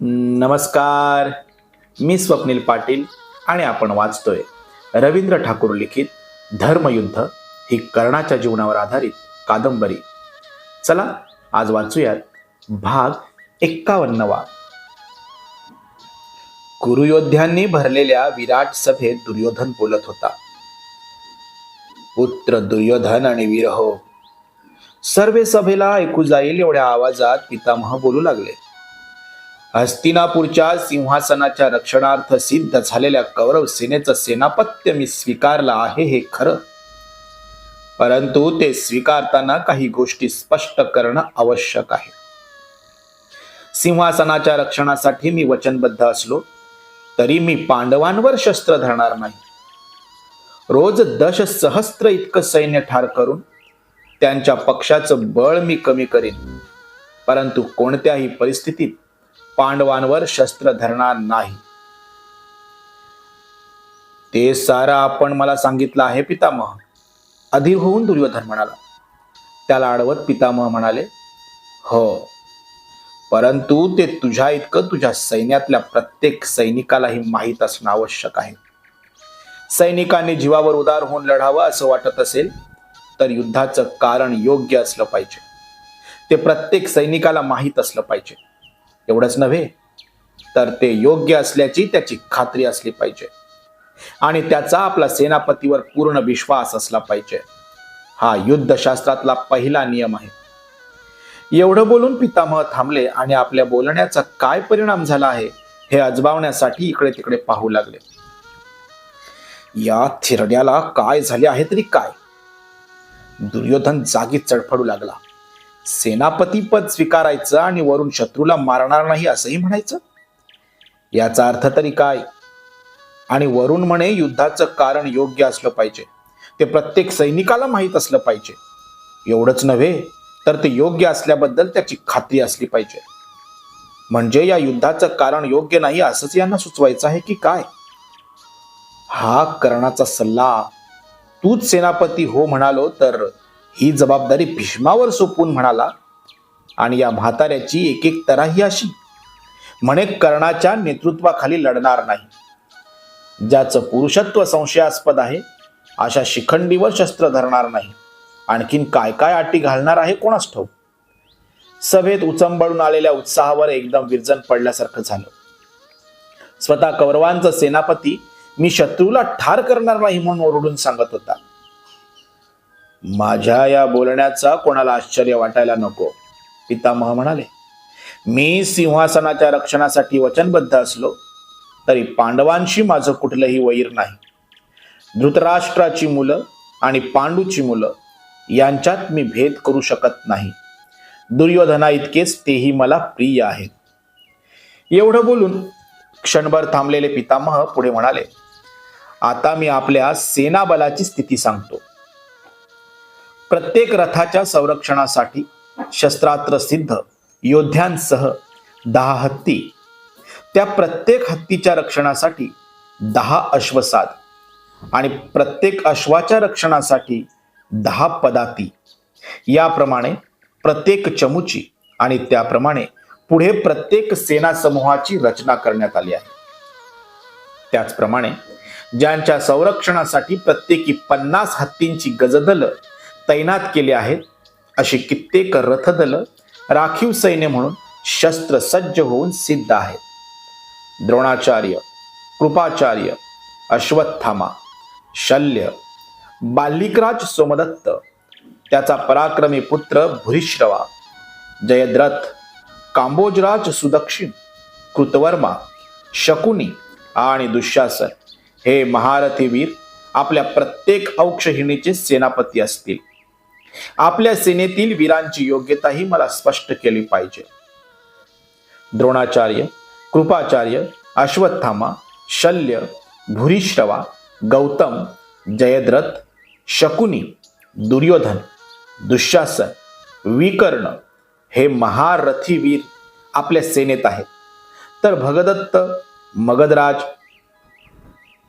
नमस्कार. मी स्वप्नील पाटील आणि आपण वाचतोय रवींद्र ठाकूर लिखित धर्मयुद्ध ही कर्णाच्या जीवनावर आधारित कादंबरी. चला आज वाचूयात भाग एक्कावन्नवा. कुरुयोद्ध्यांनी भरलेल्या विराट सभेत दुर्योधन बोलत होता. पुत्र दुर्योधन आणि वीरहो सर्वे सभेला ऐकू जाईल एवढ्या आवाजात पितामह बोलू लागले. हस्तिनापूरच्या सिंहासनाच्या रक्षणार्थ सिद्ध झालेल्या कौरव सेनेचं सेनापत्य मी स्वीकारलं आहे हे खरं. परंतु ते स्वीकारताना काही गोष्टी स्पष्ट करणं आवश्यक आहे. सिंहासनाच्या रक्षणासाठी मी वचनबद्ध असलो तरी मी पांडवांवर शस्त्र धरणार नाही. रोज दश सहस्त्र इतकं सैन्य ठार करून त्यांच्या पक्षाचं बळ मी कमी करीन. परंतु कोणत्याही परिस्थितीत पांडवांवर शस्त्र धरणार नाही. ते सारं आपण मला सांगितलं आहे पितामह. अधीर होऊन दुर्योधन म्हणाला. त्याला अडवत पितामह म्हणाले हो परंतु ते तुझ्या इतकं तुझ्या सैन्यातल्या प्रत्येक सैनिकालाही माहीत असणं आवश्यक आहे. सैनिकांनी जीवावर उदार होऊन लढावं असं वाटत असेल तर युद्धाचं कारण योग्य असलं पाहिजे. ते प्रत्येक सैनिकाला माहीत असलं पाहिजे. एवढंच नव्हे तर ते योग्य असल्याची त्याची खात्री असली पाहिजे. आणि त्याचा आपला सेनापतीवर पूर्ण विश्वास असला पाहिजे. हा युद्धशास्त्रातला पहिला नियम आहे. एवढं बोलून पितामह थांबले आणि आपल्या बोलण्याचा काय परिणाम झाला आहे हे अजबावण्यासाठी इकडे तिकडे पाहू लागले. या थिरड्याला काय झाले आहे तरी काय? दुर्योधन जागी चडफडू लागला. सेनापती पद स्वीकारायचं आणि वरून शत्रूला मारणार नाही असंही म्हणायचं? याचा अर्थ तरी काय? आणि वरून म्हणे युद्धाचं कारण योग्य असलं पाहिजे. ते प्रत्येक सैनिकाला माहीत असलं पाहिजे. एवढंच नव्हे तर ते योग्य असल्याबद्दल त्याची खात्री असली पाहिजे. म्हणजे या युद्धाचं कारण योग्य नाही असंच यांना सुचवायचं आहे की काय? हा कर्णाचा सल्ला तूच सेनापती हो म्हणालो तर ही जबाबदारी भीष्मावर सोपवून म्हणाला आणि या म्हाताऱ्याची एक एक तराही अशी. म्हणे कर्णाच्या नेतृत्वाखाली लढणार नाही. ज्याचं पुरुषत्व संशयास्पद आहे अशा शिखंडीवर शस्त्र धरणार नाही. आणखीन काय काय अटी घालणार आहे कोणास ठाऊ सभेत उचंबळून आलेल्या उत्साहावर एकदम विरजन पडल्यासारखं झालं. स्वतः कौरवांचा सेनापती मी शत्रूला ठार करणार नाही म्हणून ओरडून सांगत होता. माझ्या या बोलण्याचा कोणाला आश्चर्य वाटायला नको. पितामह म्हणाले मी सिंहासनाच्या रक्षणासाठी वचनबद्ध असलो तरी पांडवांशी माझं कुठलंही वैर नाही. धृतराष्ट्राची मुलं आणि पांडूची मुलं यांच्यात मी भेद करू शकत नाही. दुर्योधना इतकेच तेही मला प्रिय आहेत. एवढं बोलून क्षणभर थांबलेले पितामह पुढे म्हणाले आता मी आपल्या सेनाबलाची स्थिती सांगतो. प्रत्येक रथाच्या संरक्षणासाठी शस्त्रात्र सिद्ध योद्ध्यांसह दहा हत्ती. त्या प्रत्येक हत्तीच्या रक्षणासाठी दहा अश्वसाद आणि प्रत्येक अश्वाच्या रक्षणासाठी दहा पदाती. याप्रमाणे प्रत्येक चमुची आणि त्याप्रमाणे पुढे प्रत्येक सेना समूहाची रचना करण्यात आली आहे. त्याचप्रमाणे ज्यांच्या संरक्षणासाठी प्रत्येकी पन्नास हत्तींची गजदल तैनात केली आहेत. अशी कित्येक रथदल राखीव सैन्य म्हणून शस्त्र सज्ज होऊन सिद्ध आहेत. द्रोणाचार्य कृपाचार्य अश्वत्थामा शल्य बाल्लिकराज सोमदत्त त्याचा पराक्रमी पुत्र भूरिश्रवा जयद्रथ कांबोजराज सुदक्षिण कृतवर्मा शकुनी आणि दुःशासन हे महारथी वीर आपल्या प्रत्येक औक्षहिणीचे सेनापती असतील. आपल्या सेनेतील वीरांची योग्यताही मला स्पष्ट केली पाहिजे. द्रोणाचार्य कृपाचार्य अश्वत्थामा शल्य भूरिश्रवा गौतम जयद्रथ शकुनी दुर्योधन दुःशासन विकर्ण हे महारथी वीर आपल्या सेनेत आहेत. तर भगदत्त मगधराज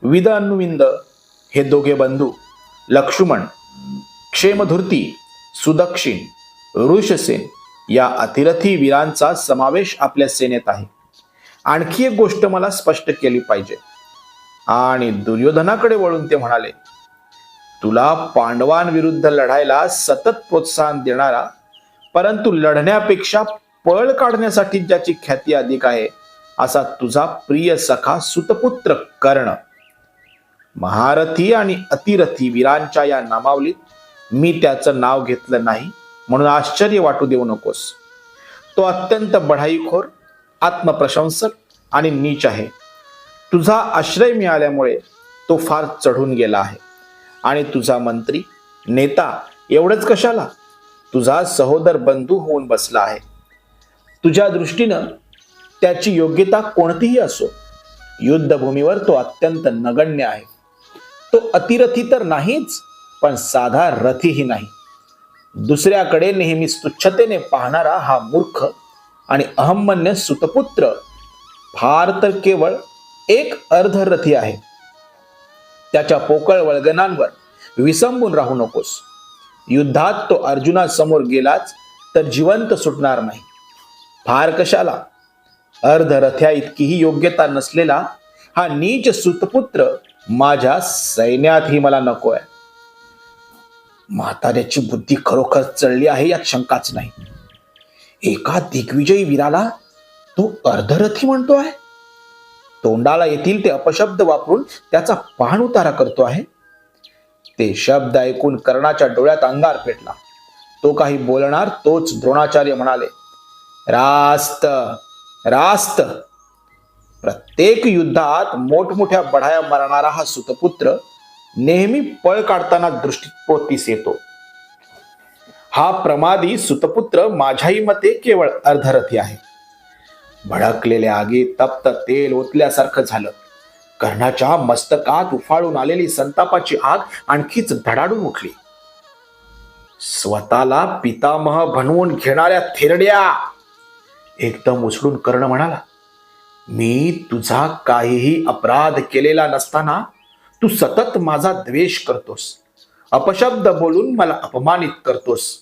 विदन्विंद हे दोघे बंधू लक्ष्मण क्षेमधूर्ती सुदक्षिण ऋषसेन या अतिरथी वीरांचा समावेश आपल्या सेनेत आहे. आणखी एक गोष्ट मला स्पष्ट केली पाहिजे. आणि दुर्योधनाकडे वळून ते म्हणाले तुला पांडवांविरुद्ध लढायला सतत प्रोत्साहन देणारा परंतु लढण्यापेक्षा पळ काढण्यासाठी ज्याची ख्याती अधिक आहे असा तुझा प्रिय सखा सुतपुत्र कर्ण. महारथी आणि अतिरथी वीरांच्या या नामावलीत मी त्याचं नाव घेतलं नाही म्हणून आश्चर्य वाटू देऊ नकोस. तो अत्यंत बढाईखोर आत्मप्रशंसक आणि नीच आहे. तुझा आश्रय मिळाल्यामुळे तो फार चढून गेला आहे. आणि तुझा मंत्री नेता एवढंच कशाला? तुझा सहोदर बंधू होऊन बसला आहे. तुझ्या दृष्टीनं त्याची योग्यता कोणतीही असो युद्धभूमीवर तो अत्यंत नगण्य आहे. तो अतिरथी तर नाहीच पण साधा रथीही नाही. दुसऱ्याकडे नेहमी तुच्छतेने पाहणारा हा मूर्ख आणि अहमन्य सुतपुत्र फार तर केवळ एक अर्धरथी आहे. त्याच्या पोकळ वळगणांवर विसंबून राहू नकोस. युद्धात तो अर्जुनासमोर गेलाच तर जिवंत सुटणार नाही. फार कशाला? अर्धरथ्या इतकीही योग्यता नसलेला हा नीच सुतपुत्र माझ्या सैन्यातही मला नको आहे म्हाताऱ्याची बुद्धी खरोखर चढली आहे यात शंकाच नाही. एका दिग्विजयी वीराला तो अर्धरथी म्हणतो आहे? तोंडाला येतील ते अपशब्द वापरून त्याचा पाहण उतारा करतो आहे? ते शब्द ऐकून कर्णाच्या डोळ्यात अंगार पेटला. तो काही बोलणार तोच द्रोणाचार्य म्हणाले रास्त रास्त. प्रत्येक युद्धात मोठमोठ्या बढाया मारणारा हा सुतपुत्र नेहमी पळ काढताना दृष्टीपोतीस येतो. हा प्रमादी सुतपुत्र माझ्याही मते केवळ अर्धरथी आहे. भडकलेल्या आगीत तप्त तेल ओतल्यासारखं झालं. कर्णाच्या मस्तकात उफाळून आलेली संतापाची आग आणखीच धडाडून उठली. स्वतःला पितामह बनवून घेणाऱ्या थेरड्या! एकदम उचलून कर्ण म्हणाला मी तुझा काहीही अपराध केलेला नसताना तू सतत माझा द्वेष करतोस. अपशब्द बोलून मला अपमानित करतोस.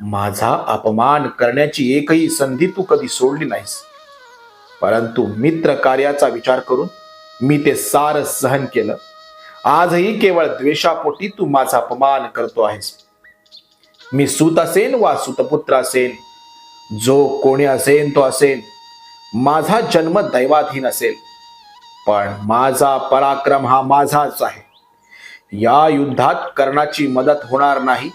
माझा अपमान करण्याची एकही संधी तू कधी सोडली नाहीस. परंतु मित्र कार्याचा विचार करून मी ते सार सहन केलं. आजही केवळ द्वेषापोटी तू माझा अपमान करतो आहेस. मी सूत असेन वा सुतपुत्र असेन जो कोणी असेन तो असेन. माझा जन्म दैवाधीन असेल. पण माझा पराक्रम हा माझाच आहे. या युद्धात कर्णाची मदत होणार नाही.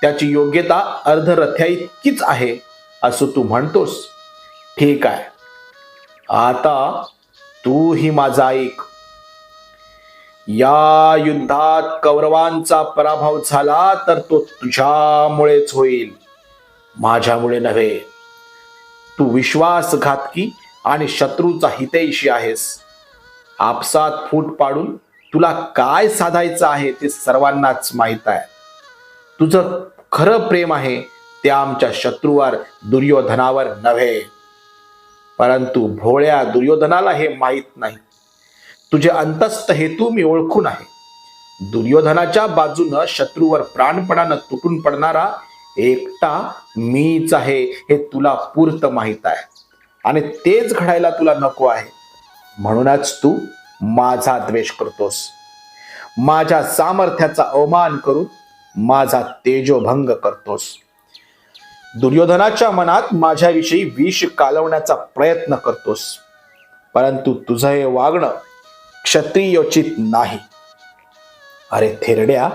त्याची योग्यता अर्धरथ्या इतकीच आहे असं तू म्हणतोस. ठीक आहे. आता तू ही माझा ऐक. या युद्धात कौरवांचा पराभव झाला तर तो तुझ्यामुळेच होईल. माझ्यामुळे नव्हे. तू विश्वासघातकी आणि शत्रूचा हितैषी आहेस. आपसात फूट पाडून तुला काय साधायचं आहे ते सर्वांनाच माहीत आहे. तुझं खरं प्रेम आहे ते आमच्या शत्रूवर दुर्योधनावर नव्हे. परंतु भोळ्या दुर्योधनाला हे माहीत नाही. तुझे अंतस्थ हेतू मी ओळखून आहे. दुर्योधनाच्या बाजूनं शत्रूवर प्राणपणानं तुटून पडणारा एकटा मीच आहे हे तुला पूर्त माहीत आहे. आणि तेच घडायला तुला नको आहे. म्हणूनच तू माझा द्वेष करतोस. माझ्या सामर्थ्याचा अवमान करून माझा तेजोभंग करतोस. दुर्योधनाच्या मनात माझ्याविषयी विष कालवण्याचा प्रयत्न करतोस. परंतु तुझं हे वागणं क्षत्रियोचित नाही. अरे थेरड्या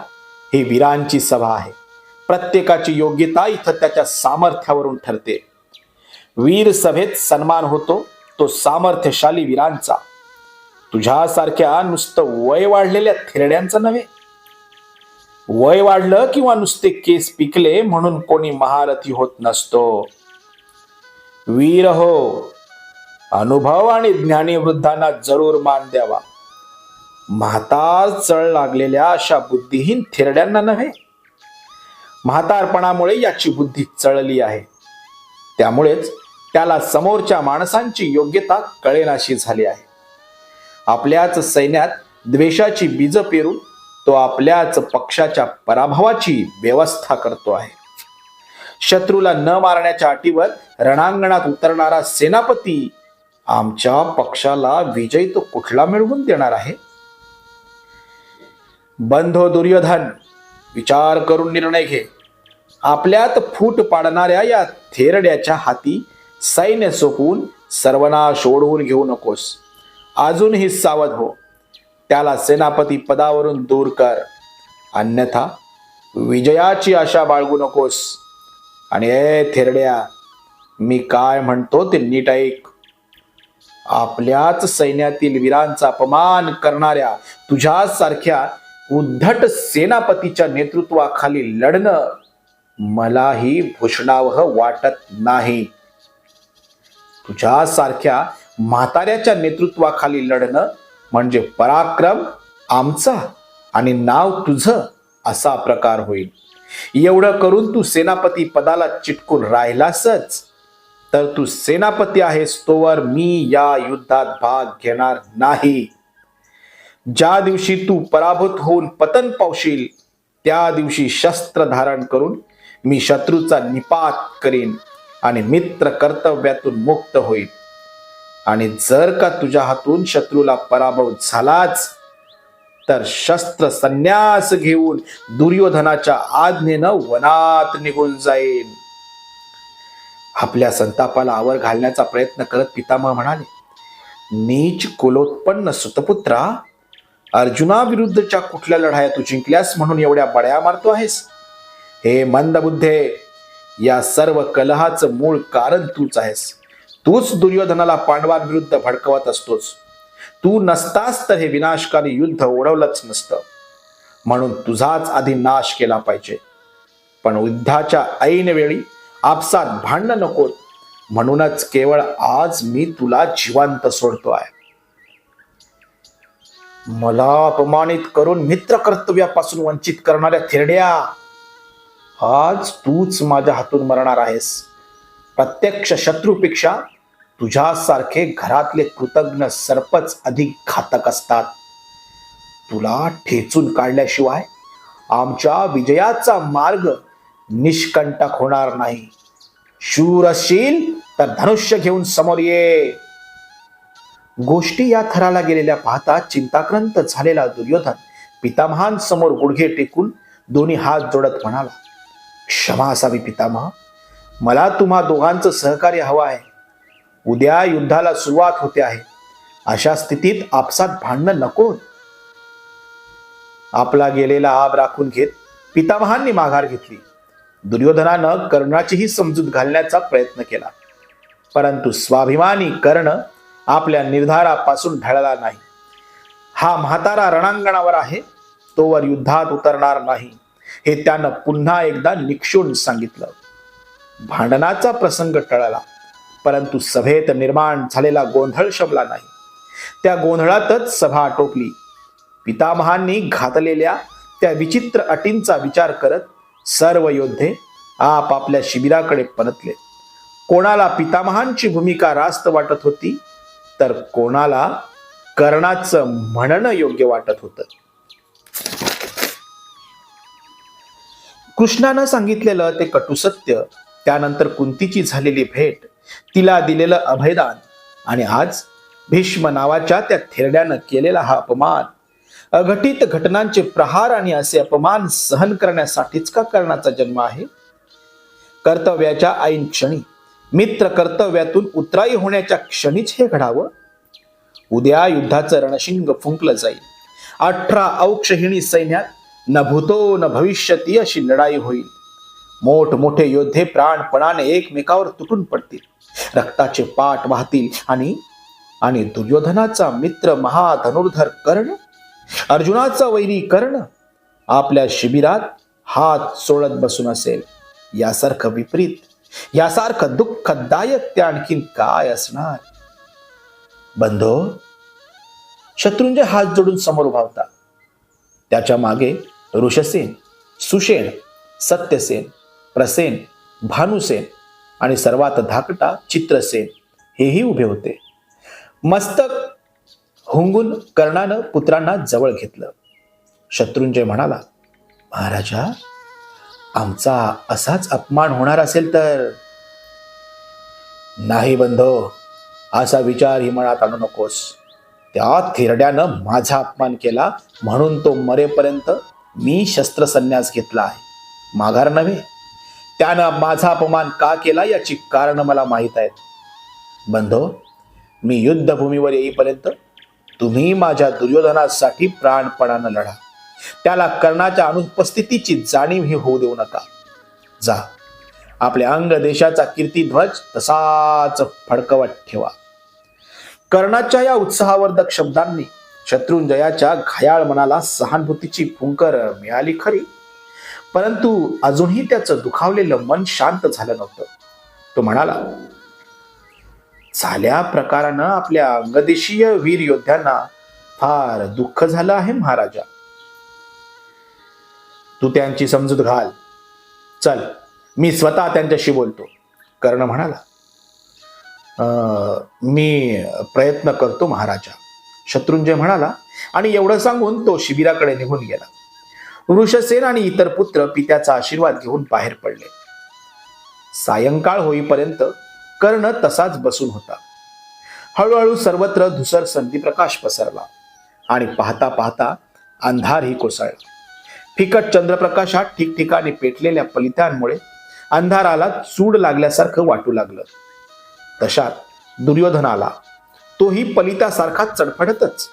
ही वीरांची सभा आहे. प्रत्येकाची योग्यता इथं त्याच्या सामर्थ्यावरून ठरते. वीर सभेत सन्मान होतो तो सामर्थ्यशाली वीरांचा. तुझ्यासारख्या नुसतं वय वाढलेल्या थिरड्यांचा नव्हे. वय वाढलं किंवा नुसते केस पिकले म्हणून कोणी महारथी होत नसतो. वीर हो. अनुभव आणि ज्ञानी वृद्धांना जरूर मान द्यावा. म्हातार चळ लागलेल्या अशा बुद्धिहीन थिरड्यांना नव्हे. म्हातारपणामुळे याची बुद्धी चळली आहे. त्यामुळेच त्याला समोरच्या माणसांची योग्यता कळेनाशी झाली आहे. आपल्याच सैन्यात द्वेषाची बीज पेरून तो आपल्याच पक्षाच्या पराभवाची व्यवस्था करतो आहे. शत्रूला न मारण्याच्या अटीवर रणांगणात उतरणारा सेनापती आमच्या पक्षाला विजय तो कुठला मिळवून देणार आहे? बंधो दुर्योधन विचार करून निर्णय घे. आपल्यात फूट पाडणाऱ्या या थेरड्याच्या हाती सैन्य चुकवून सर्वनाश ओढवून घेऊ नकोस. अजूनही सावध हो. त्याला सेनापती पदावरून दूर कर. अन्यथा विजयाची आशा बाळगू नकोस. आणि ए थेरड्या मी काय म्हणतो ते नीट ऐक. आपल्याच सैन्यातील वीरांचा अपमान करणाऱ्या तुझ्यासारख्या उद्धट सेनापतीच्या नेतृत्वाखाली लढणं मलाही भूषणावह वाटत नाही. तुझ्यासारख्या म्हाताऱ्याच्या नेतृत्वाखाली लढणं म्हणजे पराक्रम आमचा आणि नाव तुझं असा प्रकार होईल. एवढं करून तू सेनापती पदाला चिटकून राहिलासच. तर तू सेनापती आहेस तोवर मी या युद्धात भाग घेणार नाही. ज्या दिवशी तू पराभूत होऊन पतन पावशील त्या दिवशी शस्त्र धारण करून मी शत्रूचा निपात करीन. आणि मित्र कर्तव्यातून मुक्त होईल. आणि जर का तुझ्या हातून शत्रूला पराभव झालाच तर शस्त्र संन्यास घेऊन दुर्योधनाच्या आज्ञेनं वनात निघून जाईल आपल्या संतापाला आवर घालण्याचा प्रयत्न करत पितामह म्हणाले नीच कुलोत्पन्न सुतपुत्रा अर्जुनाविरुद्धच्या कुठल्या लढाया तू जिंकल्यास म्हणून एवढ्या बड्या मारतो आहेस? हे मंदबुद्धे या सर्व कलहाचं मूळ कारण तूच आहेस. तूच दुर्योधनाला पांडवांविरुद्ध भडकवत असतोस. तू नसतास तर हे विनाशकारी युद्ध ओढवलंच नसतं. म्हणून तुझाच आधी नाश केला पाहिजे. पण युद्धाच्या ऐन वेळी आपसात भांडणं नकोत म्हणूनच केवळ आज मी तुला जिवंत सोडतो आहे. मला अपमानित करून मित्र कर्तव्यापासून वंचित करणाऱ्या थेरड्या आज तूच माझ्या हातून मरणार आहेस. प्रत्यक्ष शत्रूपेक्षा तुझ्यासारखे घरातले कृतज्ञ सरपच अधिक घातक असतात. तुला ठेचून काढल्याशिवाय आमच्या विजयाचा मार्ग निष्कंटक होणार नाही. शूर असशील तर धनुष्य घेऊन समोर ये. गोष्टी या थराला गेलेल्या पाहता चिंताक्रांत झालेला दुर्योधन पितामहांसमोर गुडघे टेकून दोन्ही हात जोडत म्हणाला क्षमा असावी पितामह. मला तुम्हा दोघांचं सहकार्य हवं आहे. उद्या युद्धाला सुरुवात होते आहे. अशा स्थितीत आपसात भांडणं नको. आपला गेलेला आब राखून घेत पितामहांनी माघार घेतली. दुर्योधनानं कर्णाचीही समजूत घालण्याचा प्रयत्न केला. परंतु स्वाभिमानी कर्ण आपल्या निर्धारापासून ढळला नाही. हा म्हातारा रणांगणावर आहे तोवर युद्धात उतरणार नाही. हे त्यानं पुन्हा एकदा निक्षून सांगितलं. भांडणाचा प्रसंग टळला परंतु सभेत निर्माण झालेला गोंधळ शमला नाही. त्या गोंधळातच सभा आटोपली. पितामहांनी घातलेल्या त्या विचित्र अटींचा विचार करत सर्व योद्धे आपापल्या शिबिराकडे परतले. कोणाला पितामहांची भूमिका रास्त वाटत होती तर कोणाला कर्णाचं म्हणणं योग्य वाटत होतं. कृष्णानं सांगितलेलं ते कटुसत्य त्यानंतर कुंतीची झालेली भेट तिला दिलेलं अभयदान आणि आज भीष्म नावाच्या त्या थेरड्यानं केलेला हा अपमान. अघटित घटनांचे प्रहार आणि असे अपमान सहन करण्यासाठीच का कर्णाचा जन्म आहे? कर्तव्याच्या ऐन क्षणी मित्र कर्तव्यातून उतराई होण्याच्या क्षणीच हे घडावं? उद्या युद्धाचं रणशिंग फुंकलं जाईल. अठरा औक्षहिणी सैन्यात न भूतो न भविष्यती अशी लढाई होईल. मोठमोठे योद्धे प्राणपणाने एकमेकावर तुटून पडतील. रक्ताचे पाठ वाहतील आणि आणि दुर्योधनाचा मित्र महाधनुर्धर कर्ण अर्जुनाचा वैरी कर्ण आपल्या शिबिरात हात सोडत बसून असेल. यासारखं विपरीत यासारखं दुःखदायक ते आणखीन काय असणार? बंधो शत्रुंजय हात जोडून समोर उभावतात त्याच्यामागे ऋषसेन सुषेण सत्यसेन प्रसेन भानुसेन आणि सर्वात धाकटा चित्रसेन हेही उभे होते. मस्तक हुंगून कर्णानं पुत्रांना जवळ घेतलं. शत्रुंजय म्हणाला महाराजा आमचा असाच अपमान होणार असेल तर? नाही बंधो असा विचार ही मनात आणू नकोस. त्या थिरड्यानं माझा अपमान केला म्हणून तो मरेपर्यंत मी शस्त्रसन्यास घेतला आहे. माघार नव्हे. त्यानं माझा अपमान का केला याची कारण मला माहीत आहेत. बंधो मी युद्धभूमीवर येईपर्यंत तुम्ही माझ्या दुर्योधनासाठी प्राणपणानं लढा. त्याला कर्णाच्या अनुपस्थितीची जाणीव ही होऊ देऊ नका. जा. आपल्या अंग देशाचा कीर्तिध्वज तसाच फडकवत ठेवा. कर्णाच्या या उत्साहवर्धक शब्दांनी शत्रुंजयाच्या घायाळ मनाला सहानुभूतीची फुंकर मिळाली खरी. परंतु अजूनही त्याचं दुखावलेलं मन शांत झालं नव्हतं. तो म्हणाला झाल्या प्रकारानं आपल्या अंगदेशीय वीर योद्ध्यांना फार दुःख झालं आहे महाराजा. तू त्यांची समजूत घाल. चल मी स्वतः त्यांच्याशी बोलतो. कर्ण म्हणाला "अं, मी प्रयत्न करतो महाराजा. शत्रुंजय म्हणाला आणि एवढं सांगून तो शिबिराकडे निघून गेला. वृषसेन आणि इतर पुत्र पित्याचा आशीर्वाद घेऊन बाहेर पडले. सायंकाळ होईपर्यंत कर्ण तसाच बसून होता. हळूहळू सर्वत्र धुसर संधीप्रकाश पसरला आणि पाहता पाहता अंधारही कोसळला. फिकट चंद्रप्रकाशात ठिकठिकाणी पेटलेल्या पलित्यांमुळे अंधाराला चूड लागल्यासारखं वाटू लागलं. तशात दुर्योधन आला. तोही पलितासारखा चडफडतच.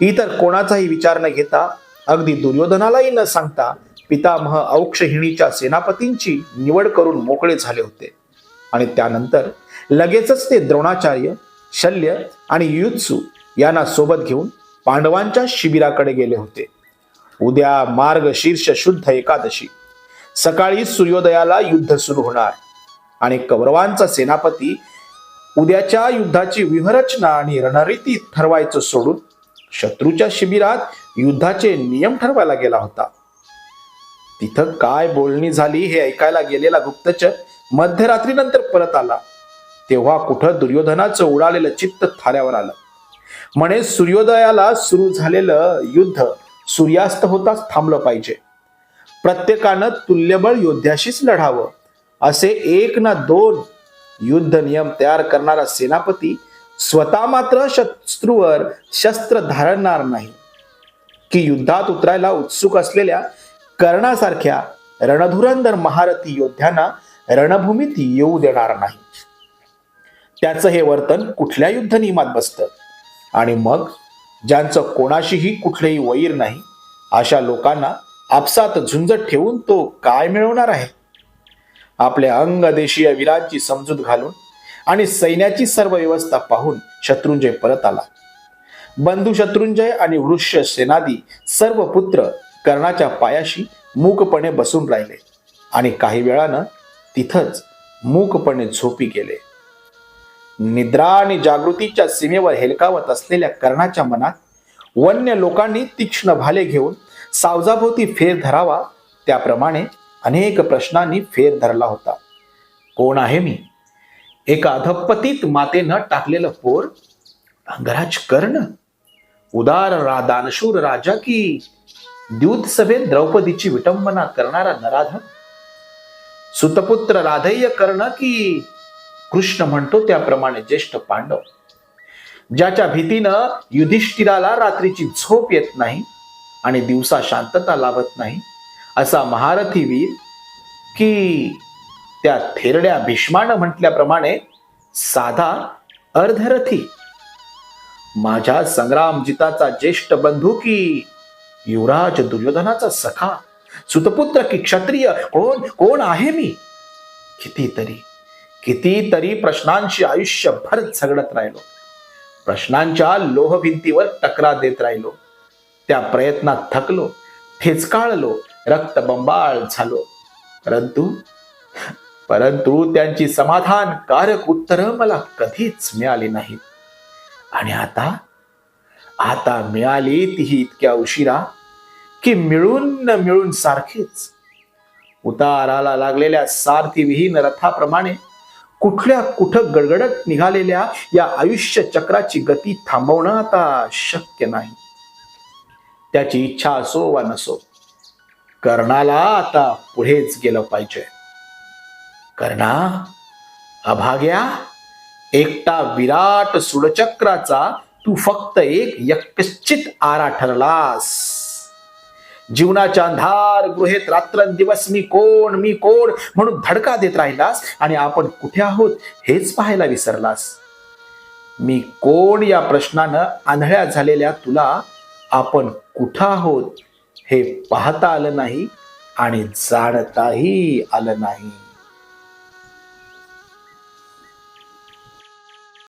इतर कोणाचाही विचार न घेता अगदी दुर्योधनालाही न सांगता पितामह औक्षहिणीच्या सेनापतींची निवड करून मोकळे झाले होते. आणि त्यानंतर लगेचच ते द्रोणाचार्य शल्य आणि युत्सू यांना सोबत घेऊन पांडवांच्या शिबिराकडे गेले होते. उद्या मार्ग शीर्ष शुद्ध एकादशी. सकाळी सूर्योदयाला युद्ध सुरू होणार. आणि कौरवांचा सेनापती उद्याच्या युद्धाची व्यूहरचना आणि रणरीती ठरवायचं सोडून शत्रूच्या शिबिरात युद्धाचे नियम ठरवायला गेला होता. तिथं काय बोलणी झाली हे ऐकायला गेलेला गुप्तचर मध्यरात्रीनंतर परत आला. तेव्हा कुठं दुर्योधनाचं उडालेलं चित्त थाऱ्यावर आलं. म्हणे सूर्योदयाला सुरू झालेलं युद्ध सूर्यास्त होताच थांबलं पाहिजे. प्रत्येकानं तुल्यबळ योद्ध्याशीच लढावं. असे एक ना दोन युद्ध नियम तयार करणारा सेनापती स्वतः मात्र शत्रूवर शस्त्र धारणणार नाही. की युद्धात उतरायला उत्सुक असलेल्या कर्णासारख्या रणधुरंदर महारथी योद्ध्यांना रणभूमीत येऊ देणार नाही. त्याचं हे वर्तन कुठल्या युद्ध नियमात बसतं? आणि मग ज्यांचं कोणाशीही कुठलेही वैर नाही अशा लोकांना आपसात झुंज ठेवून तो काय मिळवणार आहे? आपल्या अंगदेशीय वीरांची समजूत घालून आणि सैन्याची सर्व व्यवस्था पाहून शत्रुंजय परत आला. बंधू शत्रुंजय आणि वृक्ष सेनादी सर्व पुत्र कर्णाच्या पायाशी मूकपणे बसून राहिले आणि काही वेळानं तिथंच मूकपणे झोपी गेले. निद्रा आणि जागृतीच्या सीमेवर हेलकावत असलेल्या कर्णाच्या मनात वन्य लोकांनी तीक्ष्ण भाले घेऊन सावजाभोवती फेर धरावा त्याप्रमाणे अनेक प्रश्नांनी फेर धरला होता. कोण आहे मी? एका अधपतीत मातेनं टाकलेलं पोर अंगराज कर्ण. उदार रा दानशूर राजा की द्यूत सभेत द्रौपदीची विटंबना करणारा नराधम सुतपुत्र राधेय कर्ण की कृष्ण म्हणतो त्याप्रमाणे ज्येष्ठ पांडव. ज्याच्या भीतीनं युधिष्ठिराला रात्रीची झोप येत नाही आणि दिवसा शांतता लाभत नाही. असा महारथी वीर की त्या थेरड्या भीष्मानं म्हटल्याप्रमाणे साधा अर्धरथी. माझ्या संग्रामजिताचा ज्येष्ठ बंधू की युवराज दुर्योधनाचा सखा. सुतपुत्र की क्षत्रिय कोण कोण आहे मी? कितीतरी कितीतरी प्रश्नांशी आयुष्यभर झगडत राहिलो. प्रश्नांच्या लोहभिंतीवर टकरा देत राहिलो. त्या प्रयत्नात थकलो ठेचकाळलो रक्तबंबाळ झालो. परंतु परंतु त्यांची समाधानकारक उत्तरं मला कधीच मिळाली नाहीत आणि आता आता मिळाली तीही इतक्या उशिरा की मिळून न मिळून सारखीच. उताराला लागलेल्या सारथीविहीन रथाप्रमाणे कुठल्या कुठं गडगडत निघालेल्या या आयुष्य चक्राची गती थांबवणं आता शक्य नाही. त्याची इच्छा असो वा नसो कर्णाला आता पुढेच गेलं पाहिजे. कर्णा अभाग्या एकटा विराट सुडचक्राचा तू फक्त एक यक्कश्चित आरा ठरलास. जीवनाच्या अंधार गृहेत रात्रंदिवस मी कोण मी कोण म्हणून धडका देत राहिलास आणि आपण कुठे आहोत हेच पाहायला विसरलास. मी कोण या प्रश्नानं आंधळ्या झालेल्या तुला आपण कुठं आहोत हे पाहता आलं नाही आणि जाणताही आलं नाही.